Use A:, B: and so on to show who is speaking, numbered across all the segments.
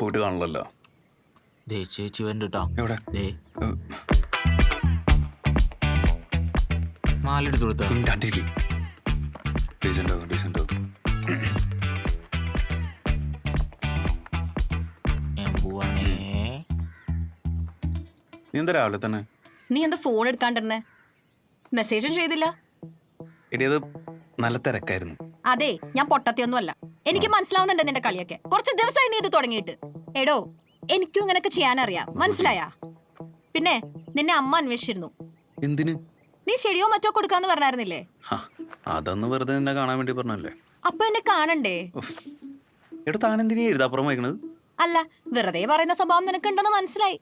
A: പോയിട്ട് കാണലല്ലോ
B: ദേ ചേച്ചി വരണ്ട കേട്ടോ
A: എവിടെ?
B: ദേ. മാലെടുത്ത് കൊടുത്താ?
A: ഡീസന്റ് ഡീസന്റ്
B: ഞാൻ പോവാണേ.
A: നീ എന്താ രാവിലെ തന്നെ?
C: നീ എന്താ ഫോൺ എടുക്കാണ്ടിരുന്നെ? മെസ്സേജും ചെയ്തില്ല?
A: എടി അത് നല്ല തിരക്കായിരുന്നു.
C: അതെ ഞാൻ പൊട്ടത്തിയൊന്നുമല്ല. എനിക്ക് മനസ്സിലാവുന്നുണ്ട് നിന്റെ കളിയൊക്കെ. കുറച്ച് ദിവസമായി നീ ഇത് തുടങ്ങിയിട്ട്. എടോ എനിക്കും ഇങ്ങനൊക്കെ ചെയ്യാനറിയാം. മനസ്സിലായാ? പിന്നെ നിന്നെ അമ്മ അന്വേഷിച്ചിരുന്നു.
A: എന്തിന്?
C: നീ ചെടിയോ മറ്റോ കൊടുക്കാന്ന് പറഞ്ഞായിരുന്നില്ലേ?
A: അതൊന്ന് വെറുതെ നിന്നെ കാണാൻ വേണ്ടി പറഞ്ഞല്ലേ?
C: അപ്പൊ എന്നെ കാണണ്ടേ?
A: എടാ താൻ എന്തിനാ എഴുതാപ്പുറം വായിക്കണത്?
C: അല്ല വെറുതെ പറയുന്ന സ്വഭാവം നിനക്കുണ്ടെന്ന് മനസ്സിലായി.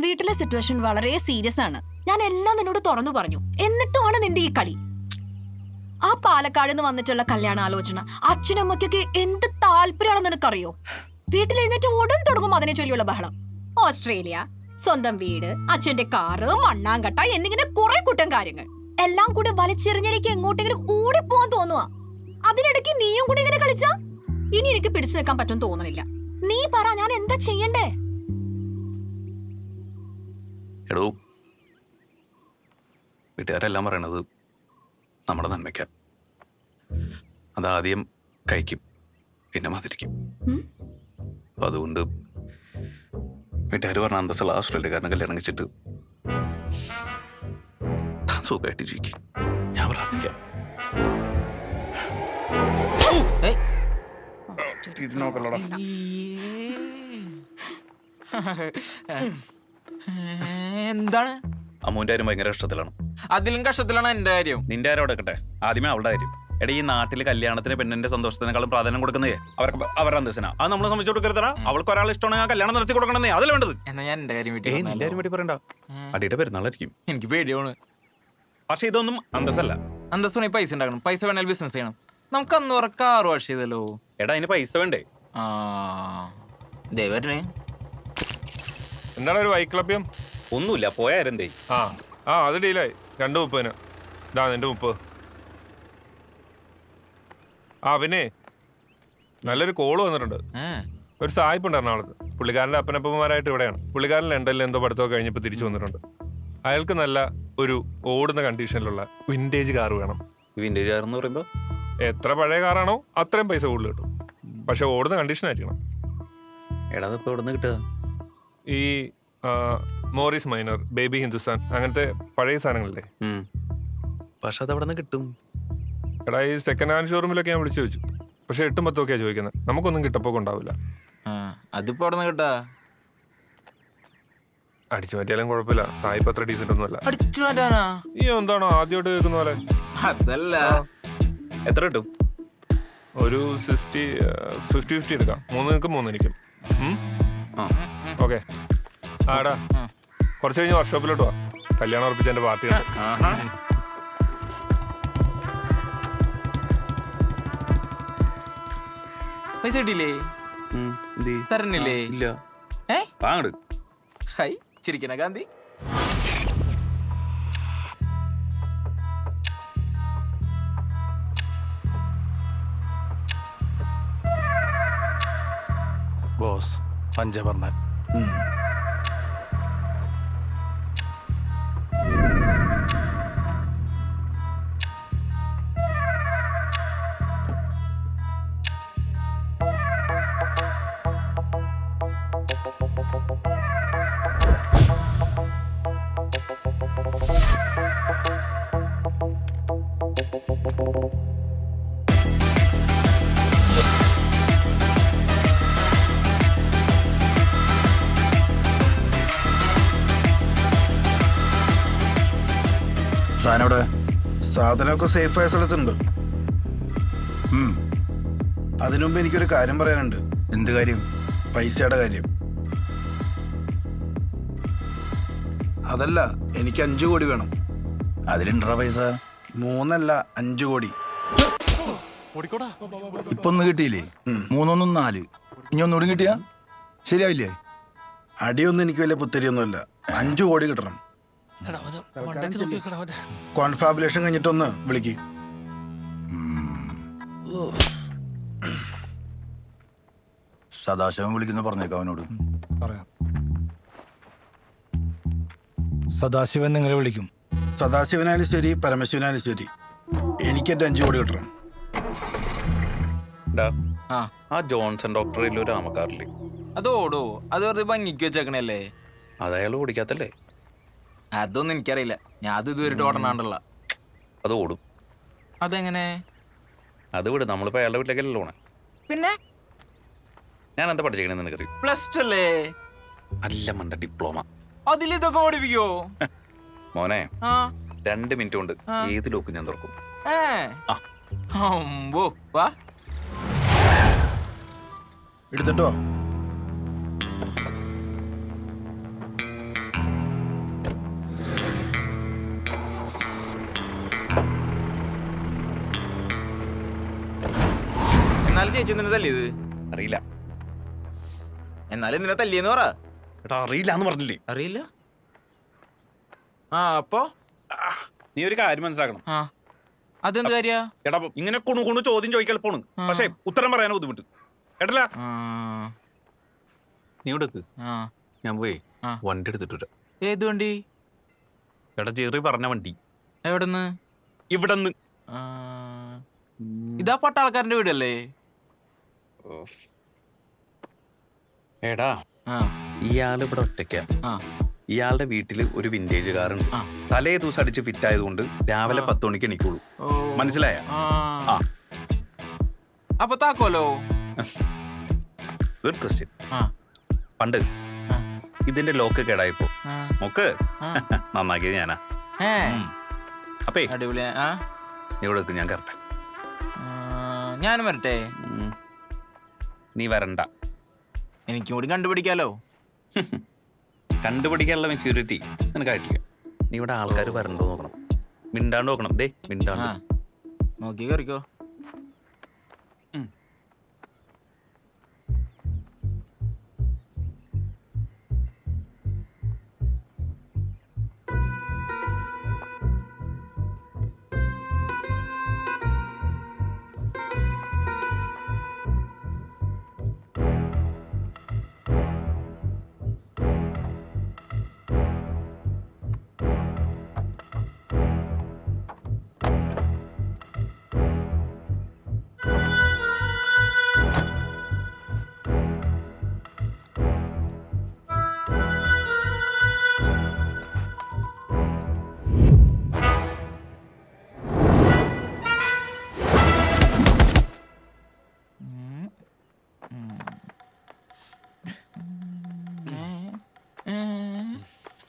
C: വീട്ടിലെ സിറ്റുവേഷൻ വളരെ സീരിയസ് ആണ്. ഞാൻ എല്ലാം നിന്നോട് തുറന്നു പറഞ്ഞു. എന്നിട്ടുമാണ് നിന്റെ ഈ കളി. ആ പാലക്കാട് നിന്ന് വന്നിട്ടുള്ള കല്യാണ ആലോചന അച്ഛനമ്മയ്ക്കൊക്കെ എന്ത് താല്പര്യമാണെന്ന് നിനക്കറിയോ? വീട്ടിൽ എഴുന്നേറ്റ് ഉടൻ തുടങ്ങും അതിനെ ചൊല്ലിയുള്ള ബഹളം. ഓസ്ട്രേലിയ സ്വന്തം വീട് അച്ഛന്റെ കാറ് മണ്ണാങ്കട്ട എന്നിങ്ങനെ കുറെ കുറ്റം കാര്യങ്ങൾ. എല്ലാം കൂടെ വലിച്ചെറിഞ്ഞെനിക്ക് എങ്ങോട്ടെങ്കിലും ഓടിപ്പോവാൻ തോന്നുക അതിനിടയ്ക്ക് നീയും കൂടി ഇങ്ങനെ കളിച്ച? ഇനി എനിക്ക് പിടിച്ചു നിൽക്കാൻ പറ്റും തോന്നണില്ല. നീ പറ ഞാൻ എന്താ ചെയ്യണ്ടേ?
A: വീട്ടുകാരെല്ലാം പറയണത് നമ്മുടെ നന്മയ്ക്ക. അതാദ്യം കഴിക്കും പിന്നെ മതിരിക്കും? അപ്പം അതുകൊണ്ട് വീട്ടുകാർ പറഞ്ഞ അന്തസ്സുള്ള കാരണം കല്യാണം കഴിച്ചിട്ട് താൻ സുഖമായിട്ട് ജീവിക്കും. ഞാൻ പ്രാർത്ഥിക്കാം.
B: എന്താണ്?
A: അമ്മൂന്റെ കാര്യം ഭയങ്കര ഇഷ്ടത്തിലാണ്.
B: അതിലും കഷ്ടത്തിലാണ് എന്റെ കാര്യം.
A: നിന്റെ കാര്യം അവിടെ വെക്കട്ടെ. ആദ്യമേ അവളുടെ കാര്യം. എടാ ഈ നാട്ടിൽ കല്യാണത്തിന് പെണ്ണിന്റെ സന്തോഷത്തിനേക്കാളും പ്രാധാന്യം കൊടുക്കുന്നേ. അവർക്ക് അവരുടെ അന്തസ്സന. അത് നമ്മൾ സംബന്ധിച്ച് കൊടുക്കരുതടാ. അവൾക്ക് ഒരാൾ ഇഷ്ടമാണെങ്കിൽ ആ കല്യാണം നടത്തി കൊടുക്കണമെന്നേ. അതല്ല വേണ്ടത്?
B: എന്നാ ഞാൻ എന്റെ കാര്യം
A: ഏയ് നിന്റെ കാര്യം വേണ്ടി പറയണ്ട. അടിയുടെ പെരുന്നാളായിരിക്കും.
B: എനിക്ക് പേടിയാണ്.
A: പക്ഷെ ഇതൊന്നും അന്തസ്സല്ല.
B: അന്തസ്സുണി പൈസ ഉണ്ടാക്കണം. പൈസ വേണേൽ ബിസിനസ് ചെയ്യണം. നമുക്ക് അന്ന് ഉറ ആറ് വർഷം ചെയ്തല്ലോ.
A: എടാ അതിന് പൈസ വേണ്ടേ?
B: ആ.
D: എന്താണ് ഒരു വൈക്ലഭ്യം
A: ഒന്നുമില്ല പോയാരെന്തേ
D: ആ. ആ അത് ഡീലായി. രണ്ട് മുപ്പതിന്. ഇതാ നിന്റെ മുപ്പത്. ആ പിന്നെ നല്ലൊരു കോൾ വന്നിട്ടുണ്ട്. ഒരു സായിപ്പ് ഉണ്ട് എറണാകുളത്ത് പുള്ളിക്കാരന്റെ അപ്പനപ്പന്മാരായിട്ട് ഇവിടെയാണ്. പുള്ളിക്കാരൻ ലണ്ടനിൽ എന്തോ പഠിത്തമൊക്കെ കഴിഞ്ഞപ്പോൾ തിരിച്ചു വന്നിട്ടുണ്ട്. അയാൾക്ക് നല്ല ഒരു ഓടുന്ന കണ്ടീഷനിലുള്ള വിന്റേജ് കാർ വേണം.
A: വിന്റേജ് കാർ എന്ന് പറയുമ്പോൾ
D: എത്ര പഴയ കാറാണോ അത്രയും പൈസ കൂടുതൽ കിട്ടും. പക്ഷെ ഓടുന്ന കണ്ടീഷൻ ആയിരിക്കണം.
A: എടാ ഇപ്പോൾ എവിടെ നിന്ന് കിട്ടുക?
D: ഈ മോറിസ് മൈനർ ബേബി ഹിന്ദുസ്ഥാൻ അങ്ങനത്തെ പഴയ സാധനങ്ങളല്ലേ?
A: പക്ഷെ അത് അവിടെ നിന്ന് കിട്ടും?
D: എടാ ഈ സെക്കൻഡ് ഹാൻഡ് ഷോറൂമിലൊക്കെ ഞാൻ വിളിച്ചു ചോദിച്ചു. പക്ഷെ എട്ടും പത്തും ഒക്കെയാണ് ചോദിക്കുന്നത് നമുക്കൊന്നും കിട്ടപ്പോ ഉണ്ടാവില്ല
B: അതിപ്പോ അവിടെ നിന്ന് കേട്ടാ?
D: അടിച്ചു മാറ്റിയാലും കുഴപ്പമില്ല. സായിപ്പ് അത്ര ഡീസന്റ് ഒന്നുമല്ല.
B: അടിച്ചു മാറ്റാനാ?
D: ഈ എന്താണോ ആദ്യമായിട്ട് കേൾക്കുന്ന പോലെ?
B: അതല്ല.
A: എത്ര കിട്ടും?
D: ഒരു സിക്സ്റ്റി ഫിഫ്റ്റി ഫിഫ്റ്റി എടുക്കാം. മൂന്ന് നിൽക്കും മൂന്ന് എനിക്കും.
A: ആ.
D: ഓക്കെ. ആടാ. കുറച്ച് കഴിഞ്ഞ് വർക്ക്ഷോപ്പിലോട്ട് വാ. കല്യാണം ഉറപ്പിച്ച എന്റെ പാർട്ടി.
B: പൈസ കിട്ടിയില്ലേ? തരണില്ലേ?
A: ഇല്ല.
B: ഹൈ ചിരിക്കണ ഗാന്ധി.
E: ബോസ് പഞ്ചവർണൻ.
F: സാധനം
E: സാധനമൊക്കെ സേഫ് ആയ സ്ഥലത്തുണ്ട്.
F: അതിനുമുമ്പ്
E: അതിനു മുമ്പ് എനിക്കൊരു കാര്യം പറയാനുണ്ട്.
F: എന്ത് കാര്യം?
E: പൈസയുടെ കാര്യം. അതല്ല എനിക്ക് അഞ്ചു കോടി വേണം.
F: അതിലുണ്ടോ പൈസ.
E: മൂന്നല്ല അഞ്ചു കോടി.
F: ഇപ്പൊ ഒന്ന് കിട്ടിയില്ലേ. മൂന്നൊന്നും നാല്. ഇനി ഒന്നുകൂടി കിട്ടിയാ? ശരിയാവില്ലേ?
E: അടിയൊന്നും എനിക്ക് വലിയ പുത്തരിയൊന്നുമില്ല. അഞ്ചു കോടി കിട്ടണം. കോൺഫാബുലേഷൻ കഴിഞ്ഞിട്ടൊന്ന് വിളിക്ക്.
F: സദാശിവൻ വിളിക്കുന്ന പറഞ്ഞേക്കാം അവനോട്.
G: പറയാം. സദാശിവൻ നിങ്ങളെ വിളിക്കും.
E: സദാശിവനായാലും ശരി പരമശിവനായാലും ശരി. എനിക്ക് എന്റെ അഞ്ചു കോടി കിട്ടണം.
B: ആ.
A: ജോൺസൺ ഡോക്ടർ ഒരു ആമക്കാറില്ലേ
B: അത് ഓടോ അത് വെറുതെ ഭംഗിക്ക് വെച്ചേക്കണല്ലേ?
A: അത് അയാൾ ഓടിക്കാത്തല്ലേ?
B: അതൊന്നും എനിക്കറിയില്ല. ഞാൻ അത് ഇതുവരെ ഓടണാണ്ടല്ല
A: അത് ഓടും.
B: അതെങ്ങനെ?
A: അത് വിട് നമ്മളിപ്പോ അയാളുടെ വീട്ടിലേക്കല്ലേ ലോണ്
B: പിന്നെ?
A: ഞാൻ എന്താ പഠിച്ചേക്കണെന്ന് നിനക്കറിയും?
B: പ്ലസ് ടു അല്ലേ
A: അല്ല മണ്ട ഡിപ്ലോമ.
B: അതിൽ ഇതൊക്കെ ഓടിപ്പിക്കോ?
A: മോനെ
B: ആ.
A: രണ്ട് മിനിറ്റ് കൊണ്ട്. ഏത് ലോക്ക് ഞാൻ തുറക്കും.
B: ഏ?
A: ആ.
B: അമ്പോ വാ.
E: എടുത്തിട്ടോ?
B: ചേച്ചി നിന്നെ തല്ലിയത്?
A: അറിയില്ല.
B: എന്നാലും നിന്നെ തല്ലിയെന്ന് പറ.
A: എടാ അറിയില്ല എന്ന് പറഞ്ഞില്ലേ?
B: അറിയില്ല? ആ അപ്പോ?
A: നീ ഒരു കാര്യം മനസ്സിലാക്കണം.
B: ആ. അതെന്ത് കാര്യ?
A: എടാ ഇങ്ങനെ കുണു കുണു ചോദ്യം ചോദിക്കാൻ എളുപ്പമാണ്. പക്ഷേ ഉത്തരം പറയാൻ ബുദ്ധിമുട്ട്. കേട്ടല്ല? നീ
B: ആ.
A: ഞാൻ പോയി. വണ്ടി എടുത്തിട്ട്.
B: ഏത് വണ്ടി?
A: എടാ ചെറിയ പറഞ്ഞ വണ്ടി.
B: എവിടെന്ന്? ഇവിടെന്ന്. ഇതാ പട്ടാൾക്കാരന്റെ വീടല്ലേ?
A: എടാ ഇയാൾ ഇവിടെ ഒറ്റയ്ക്കാ. ഇയാളുടെ വീട്ടിൽ ഒരു വിന്റേജ് കാർ ഉണ്ട്.
B: ആ.
A: തലേ ദിവസം അടിച്ച് ഫിറ്റ് ആയതുകൊണ്ട് രാവിലെ. പത്ത് മണിക്ക് എണീക്കുള്ളൂ. മനസ്സിലായ.
B: അപ്പൊ താക്കോലോ?
A: ഗുഡ് ക്വസ്റ്റ്യൻ പണ്ട് ഇതിന്റെ ലോക്ക് കേടായപ്പോ. നോക്ക്. നന്നാക്കിയത് ഞാനാ. അപ്പേ. അടിപൊളിയാ. ഇവിടെ ഞാൻ കറക്റ്റ്
B: ഞാനും വരട്ടെ.
A: നീ വരണ്ട.
B: എനിക്കും കൂടി കണ്ടുപിടിക്കാലോ?
A: കണ്ടുപിടിക്കാനുള്ള മെച്യൂരിറ്റി നിനക്കായിട്ടില്ല നീ ഇവിടെ ആൾക്കാർ വരണ്ടോ നോക്കണം. മിണ്ടാണ്ട് നോക്കണം. ദേ മിണ്ടാണ്ട്.
B: നോക്കി കയറിക്കോ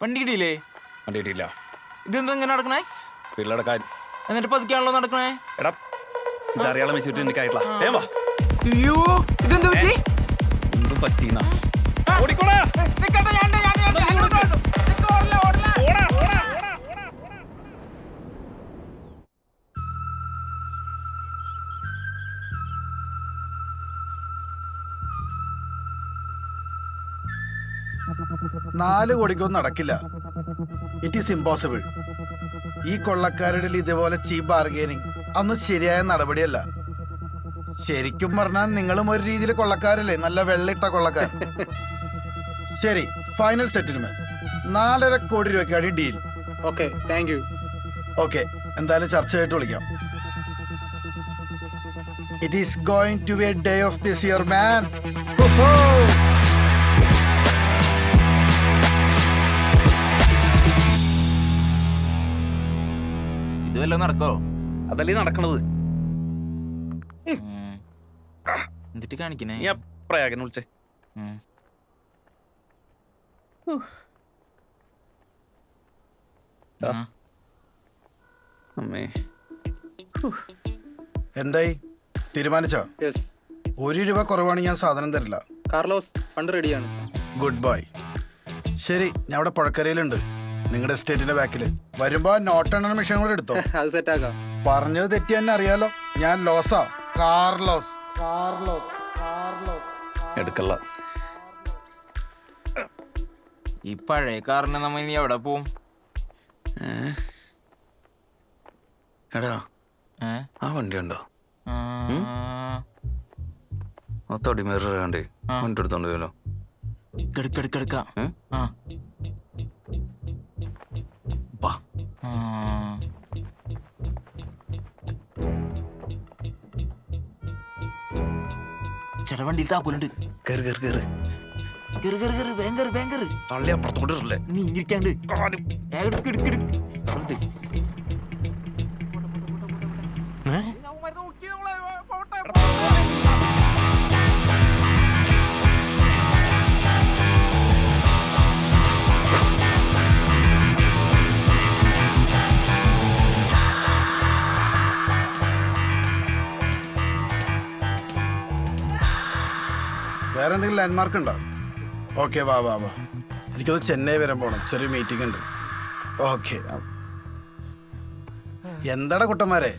B: വണ്ടി കിട്ടിയില്ലേ
A: കണ്ടിട്ടില്ല
B: ഇതെന്താ ഇങ്ങനെ നടക്കണേ?
A: സ്പീഡിലടക്കാൻ
B: എന്നിട്ട് പതുക്കാണല്ലോ നടക്കണേ?
A: എടാ ഇതറിയാളെ ഏ വാ.
B: അയ്യോ ഇതെന്താ പറ്റി?
A: എന്തും പറ്റീന്നാ.
B: ആ.
E: നാല് കോടിക്കൊന്നും നടക്കില്ല. ഇറ്റ് ഈസ് ഇമ്പോസിബിൾ ഈ കൊള്ളക്കാരുടെ ഇതേപോലെ ചീപ്പ് ബാർഗെയിനിങ് അന്ന് ശരിയായ നടപടിയല്ല. ശരിക്കും പറഞ്ഞാൽ നിങ്ങളും ഒരു രീതിയിൽ കൊള്ളക്കാരല്ലേ? നല്ല വെള്ളിട്ട കൊള്ളക്കാർ ശരി ഫൈനൽ സെറ്റിൽമെന്റ് നാലര കോടി രൂപയ്ക്കാണ് deal
H: okay thank you
E: okay എന്തായാലും ചർച്ചയായിട്ട് വിളിക്കാം. It is going to be a day of this year man
B: ഇത് വല്ലതും നടക്കോ
A: അതല്ലേ നടക്കണത്.
B: എന്നിട്ട് കാണിക്കണേ?
A: ഞാൻ പ്രയാഗനെ വിളിച്ചേ. അമ്മേ.
E: എന്തായി? തീരുമാനിച്ചോ?
H: യെസ്
E: ഒരു രൂപ കുറവാണ് ഞാൻ സാധനം തരില്ല.
H: കാർലോസ് ഫണ്ട് റെഡിയാണ്
E: ഗുഡ് ബൈ ശരി ഞാൻ അവിടെ പുഴക്കരയിലുണ്ട്. നിങ്ങളുടെ എസ്റ്റേറ്റിന്റെ ബാക്കിൽ വരുമ്പോ നോട്ട് എണ്ണ മെഷീൻ കൂടെ എടുത്തോ.
H: അത് സെറ്റ് ആക്കാം.
E: പറഞ്ഞത് തെറ്റി തന്നെ അറിയാലോ. ഞാൻ ലോസാ. കാർലോസ്. കാർലോസ്. കാർലോസ്.
A: എടുക്കല്ല.
B: ഈ പഴയ കാറിന് നമ്മ ഇനി എവിടെ പോവും?
A: എടാ? ആ വണ്ടി ഉണ്ടോ
B: ആ. അടിമേറി
A: വണ്ടി എടുത്തോണ്ട് പോയല്ലോ.
B: കെടുക്കെടുക്കെടുക്ക ആ. ചേട്ടാ വണ്ടിയിൽ താക്കോലുണ്ട്. വേഗം വേഗം കയറി
A: തള്ളി അപ്പുറത്തോട്ട് ഇടല്ലേ
B: നീ ഇരിക്കാണ്ട്.
E: വേറെ എന്തെങ്കിലും ലാൻഡ്മാർക്ക് ഉണ്ടോ? ഓക്കെ വാ വാ വാ. എനിക്കത് ചെന്നൈ വരെ പോകണം ചെറിയ മീറ്റിംഗ് ഉണ്ട്. ഓക്കെ എന്താടാ കുട്ടന്മാരെ?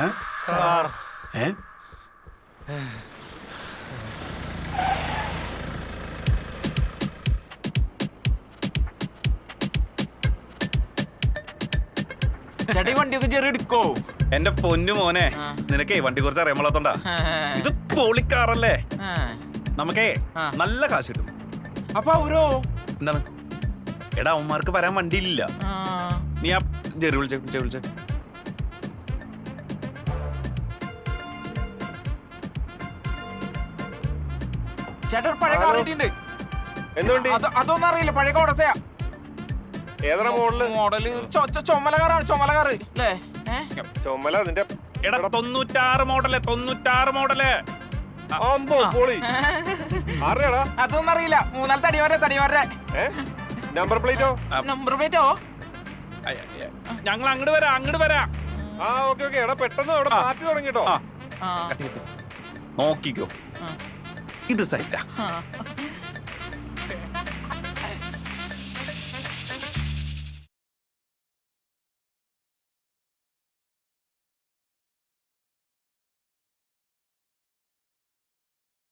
E: ഏ? ഏ?
B: ചേട്ടാ ഈ വണ്ടിയൊക്കെ ചെറിയ എടുക്കോ?
A: എന്റെ പൊന്നു മോനെ നിനക്കേ വണ്ടി കുറിച്ച് അറിയാൻ ഇത് പൊളിക്കാറല്ലേ? നമുക്കേ നല്ല കാശ് കിട്ടും.
B: അപ്പൊ അവരോ
A: എന്താണ്? എടാ അവന്മാർക്ക് വരാൻ വണ്ടിയില്ല
B: ആ.
A: നീ ആ ജെറി വിളിച്ചേ വിളിച്ചേ വിളിച്ചേ.
B: ചേട്ടാ പഴയ കാർ കിട്ടിയിട്ടുണ്ട്.
D: എന്തുകൊണ്ട്
B: അത് അതൊന്നും അറിയില്ല പഴയ കോടസയാ
D: ഏതാ മോഡൽ?
B: മോഡൽ ചൊ- ചൊ- ചുമല കാറാണ് ചുമല കാറ്. അല്ലേ?
D: ചുമല നിന്റെ
A: എടാ തൊണ്ണൂറ്റാറ് മോഡൽ തൊണ്ണൂറ്റാറ് മോഡൽ.
D: അമ്പോ പൊളി അറിയാടാ
B: അതൊന്നും അറിയില്ല. മൂന്നാൽ തടി വരെ തടി വരെ
D: നമ്പർ പ്ലേറ്റോ?
B: Number Plato?
A: ഞങ്ങൾ അങ്ങോട്ട് വരാം അങ്ങോട്ട് വരാം.
D: ആ ഓക്കെ ഓക്കെ. എടാ പെട്ടെന്ന് അവിടെ മാറ്റി തുടങ്ങിട്ടോ
A: ആ.
B: ആ.
A: നോക്കിക്കോ. ഇത് സൈറ്റാ.